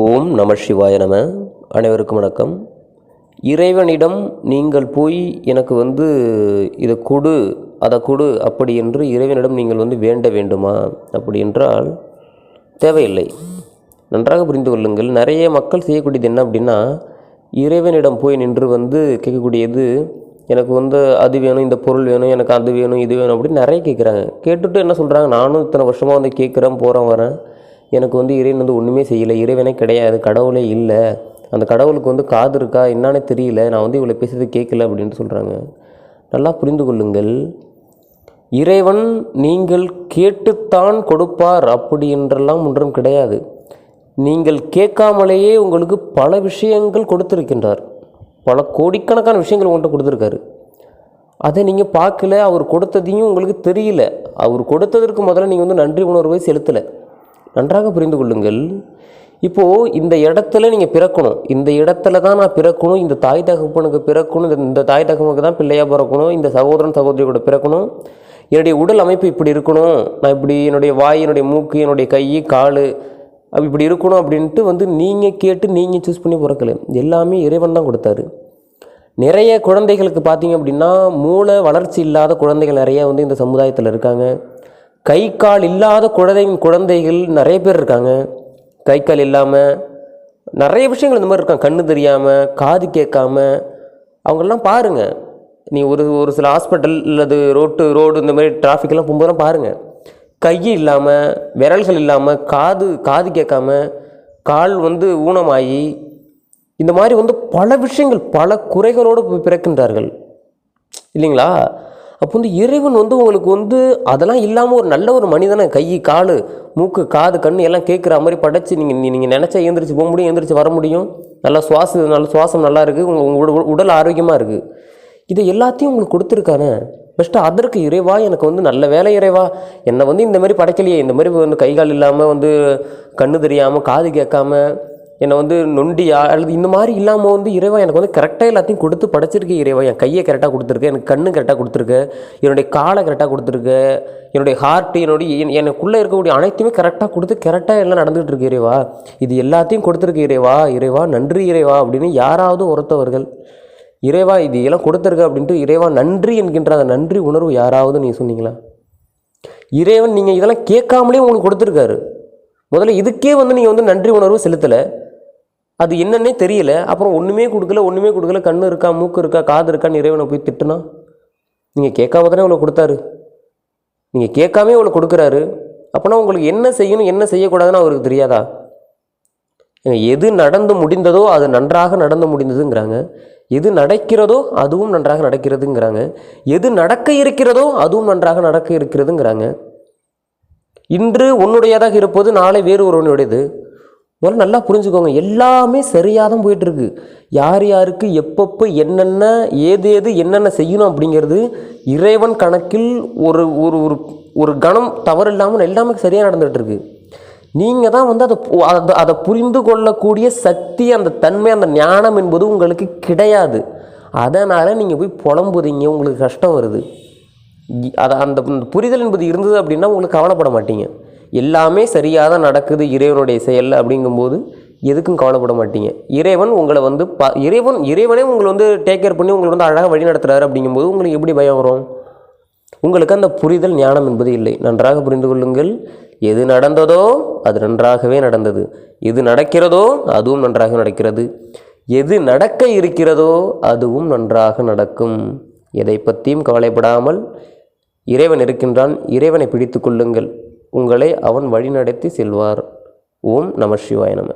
ஓம் நம சிவாய நம. அனைவருக்கும் வணக்கம். இறைவனிடம் நீங்கள் போய் எனக்கு வந்து இதை கொடு அதை கொடு அப்படி என்று இறைவனிடம் நீங்கள் வந்து வேண்ட வேண்டுமா? அப்படி என்றால் தேவையில்லை. நன்றாக புரிந்து கொள்ளுங்கள். நிறைய மக்கள் செய்யக்கூடியது என்ன அப்படின்னா இறைவனிடம் போய் நின்று வந்து கேட்கக்கூடியது எனக்கு வந்து அது வேணும் இந்த பொருள் வேணும் எனக்கு அது வேணும் இது வேணும் அப்படின்னு நிறைய கேட்குறாங்க. கேட்டுட்டு என்ன சொல்கிறாங்க நானும் இத்தனை வருஷமாக வந்து கேட்குறேன் போகிறேன் வரேன். எனக்கு வந்து இறைவன் வந்து ஒன்றுமே செய்யலை. இறைவனே கிடையாது கடவுளே இல்லை. அந்த கடவுளுக்கு வந்து காது இருக்கா என்னான்னு தெரியல. நான் வந்து இவ்வளோ பேசுறது கேட்கல அப்படின்ட்டு சொல்கிறாங்க நல்லா புரிந்து கொள்ளுங்கள். இறைவன் நீங்கள் கேட்டுத்தான் கொடுப்பார் அப்படி என்றெல்லாம் ஒன்றும் கிடையாது. நீங்கள் கேட்காமலேயே உங்களுக்கு பல விஷயங்கள் கொடுத்துருக்கின்றார். பல கோடிக்கணக்கான விஷயங்கள் உங்கள்கிட்ட கொடுத்துருக்காரு. அதை நீங்கள் பார்க்கல அவர் கொடுத்ததையும் உங்களுக்கு தெரியல. அவர் கொடுத்ததற்கு முதல்ல நீங்கள் வந்து நன்றி உணர்வை செலுத்தலை. நன்றாக புரிந்து கொள்ளுங்கள். இப்போது இந்த இடத்துல நீங்கள் பிறக்கணும். இந்த இடத்துல தான் நான் பிறக்கணும். இந்த தாய் தகப்பனுக்கு பிறக்கணும். இந்த- தாய் தகப்பனுக்கு தான் பிள்ளையாக பிறக்கணும். இந்த சகோதரன் சகோதரி கூட பிறக்கணும். என்னுடைய உடல் அமைப்பு இப்படி இருக்கணும். நான் இப்படி என்னுடைய வாய் என்னுடைய மூக்கு என்னுடைய கை கால் அப்படி இப்படி இருக்கணும் அப்படின்ட்டு வந்து நீங்கள் கேட்டு நீங்கள் சூஸ் பண்ணி பிறக்கல. எல்லாமே இறைவன் தான் கொடுத்தாரு. நிறைய குழந்தைகளுக்கு பார்த்தீங்க அப்படின்னா மூளை வளர்ச்சி இல்லாத குழந்தைகள் நிறைய வந்து இந்த சமுதாயத்தில் இருக்காங்க. கை கால் இல்லாத குழந்தை குழந்தைகள் நிறைய பேர் இருக்காங்க. கை கால் இல்லாமல் நிறைய விஷயங்கள் இந்த மாதிரி இருக்காங்க. கண்ணு தெரியாமல் காது கேட்காம. அவங்களெலாம் பாருங்கள் நீ ஒரு ஒரு சில ஹாஸ்பிட்டல் அல்லது ரோட்டு ரோடு இந்த மாதிரி டிராஃபிக்கெல்லாம் போகும்போதெல்லாம் பாருங்கள் கை இல்லாமல் விரல்கள் இல்லாமல் காது காது கேட்காம கால் வந்து ஊனமாகி இந்த மாதிரி வந்து பல விஷயங்கள் பல குறைகளோடு பிறக்கின்றார்கள். இல்லைங்களா? அப்போ வந்து இறைவன் வந்து உங்களுக்கு வந்து அதெல்லாம் இல்லாமல் ஒரு நல்ல ஒரு மனிதனை கை கால் மூக்கு காது கண் எல்லாம் கேட்குற மாதிரி படைச்சு நீங்கள் நீங்கள் நினச்சா எழுந்திரிச்சு போக முடியும் எழுந்திரிச்சு வர முடியும். நல்லா சுவாச நல்ல சுவாசம் நல்லா இருக்குது உங்கள் உங்கள் உடல் ஆரோக்கியமாக இருக்குது இதை எல்லாத்தையும் உங்களுக்கு கொடுத்துருக்கானே. ஃபஸ்ட்டு அதற்கு இறைவா எனக்கு வந்து நல்ல வேலை இறைவா. என்னை வந்து இந்த மாதிரி படைக்கலையே. இந்த மாதிரி வந்து கை கால் இல்லாமல் வந்து கண்ணு தெரியாமல் காது கேட்காம என்னை வந்து நொண்டியா அல்லது இந்த மாதிரி இல்லாமல் வந்து இறைவா எனக்கு வந்து கரெக்டாக எல்லாத்தையும் கொடுத்து படைச்சிருக்க இறைவா. என் கையை கரெக்டாக கொடுத்துருக்கு எனக்கு கண்ணு கரெக்டாக கொடுத்துருக்கு என்னுடைய காலை கரெக்டாக கொடுத்துருக்கு என்னுடைய ஹார்ட்டு என்னுடைய என்- எனக்குள்ளே இருக்கக்கூடிய அனைத்துமே கரெக்டாக கொடுத்து கரெக்டாக எல்லாம் நடந்துகிட்டு இருக்கு இறைவா. இது எல்லாத்தையும் கொடுத்துருக்கு இறைவா. இறைவா நன்றி இறைவா அப்படின்னு யாராவது ஒருத்தவர்கள் இறைவா இது எல்லாம் கொடுத்துருக்க அப்படின்ட்டு இறைவா நன்றி என்கின்ற அந்த நன்றி உணர்வு யாராவது நீங்கள் சொன்னீங்களா? இறைவன் நீங்கள் இதெல்லாம் கேட்காமலே உங்களுக்கு கொடுத்துருக்காரு. முதல்ல இதுக்கே வந்து நீங்கள் வந்து நன்றி உணர்வு செலுத்தலை. அது என்னன்னே தெரியல. அப்புறம் ஒன்றுமே கொடுக்கல ஒன்றுமே கொடுக்கல. கண்ணு இருக்கா மூக்கு இருக்கா காது இருக்கான்னு இறைவனை போய் திட்டுனா? நீங்கள் கேட்காம தானே இவ்வளோ கொடுத்தாரு? நீங்கள் கேட்காமே இவ்வளோ கொடுக்குறாரு. அப்போனா உங்களுக்கு என்ன செய்யணும் என்ன செய்யக்கூடாதுன்னு அவருக்கு தெரியாதா? எது நடந்து முடிந்ததோ அது நன்றாக நடந்து முடிந்ததுங்கிறாங்க. எது நடக்கிறதோ அதுவும் நன்றாக நடக்கிறதுங்கிறாங்க. எது நடக்க இருக்கிறதோ அதுவும் நன்றாக நடக்க இருக்கிறதுங்கிறாங்க. இன்று உன்னுடையதாக இருப்பது நாளை வேறு ஒருவனுடையது. முதல்ல நல்லா புரிஞ்சுக்கோங்க. எல்லாமே சரியாக தான் போயிட்டுருக்கு. யார் யாருக்கு எப்பப்போ என்னென்ன ஏது ஏது என்னென்ன செய்யணும் அப்படிங்கிறது இறைவன் கணக்கில் ஒரு ஒரு ஒரு ஒரு கணம் தவறு இல்லாமல் எல்லாமே சரியாக நடந்துகிட்ருக்கு நீங்கள் தான் வந்து அதை அதை அதை புரிந்து கொள்ளக்கூடிய சக்தி அந்த தன்மை அந்த ஞானம் என்பது உங்களுக்கு கிடையாது. அதனால் நீங்கள் போய் புலம்புறீங்க உங்களுக்கு கஷ்டம் வருது. அதை அந்த புரிதல் என்பது இருந்தது அப்படின்னா உங்களுக்கு கவலைப்பட மாட்டீங்க. எல்லாமே சரியாக தான் நடக்குது இறைவனுடைய செயல் அப்படிங்கும்போது எதுக்கும் கவலைப்பட மாட்டீங்க. இறைவன் உங்களை வந்து ப இறைவன் இறைவனே உங்களை வந்து டேக் கேர் பண்ணி உங்களை வந்து அழகாக வழி நடத்துகிறாரு அப்படிங்கும்போது உங்களுக்கு எப்படி பயம் வரும்? உங்களுக்கு அந்த புரிதல் ஞானம் என்பது இல்லை. நன்றாக புரிந்து கொள்ளுங்கள். எது நடந்ததோ அது நன்றாகவே நடந்தது. எது நடக்கிறதோ அதுவும் நன்றாக நடக்கிறது. எது நடக்க இருக்கிறதோ அதுவும் நன்றாக நடக்கும். எதை பற்றியும் கவலைப்படாமல் இறைவன் இருக்கின்றான். இறைவனை பிடித்து கொள்ளுங்கள். உங்களை அவன் வழிநடத்தி செல்வார். ஓம் நம சிவாய நம.